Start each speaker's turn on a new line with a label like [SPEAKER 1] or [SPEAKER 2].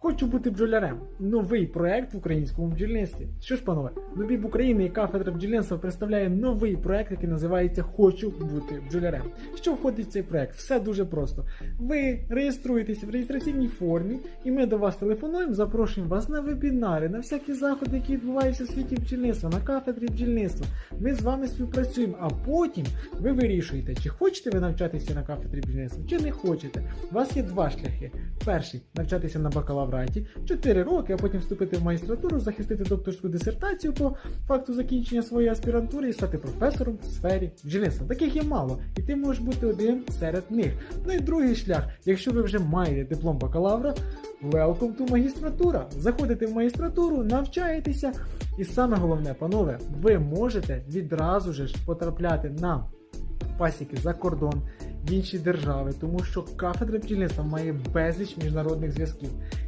[SPEAKER 1] Хочу бути бджолярем. Новий проект в українському бджільництві. Що ж, панове, Нобіб України і кафедра бджільництва представляє новий проект, який називається Хочу бути бджолярем. Що входить в цей проект? Все дуже просто. Ви реєструєтесь в реєстраційній формі, і ми до вас телефонуємо, запрошуємо вас на вебінари, на всякі заходи, які відбуваються в світі бджільництва, на кафедрі бджільництва. Ми з вами співпрацюємо, а потім ви вирішуєте, чи хочете ви навчатися на кафедрі бджільництва, чи не хочете. У вас є два шляхи. Перший навчатися на бакалавраті 4 роки, а потім вступити в магістратуру, захистити докторську дисертацію по факту закінчення своєї аспірантури і стати професором в сфері бджільництва. Таких є мало, і ти можеш бути один серед них. Ну і другий шлях, якщо ви вже маєте диплом бакалавра. Welcome to магістратура. Заходите в магістратуру, навчаєтеся, і саме головне, панове, ви можете відразу ж потрапляти на пасіки за кордон в інші держави, тому що кафедра бджільництва має безліч міжнародних зв'язків.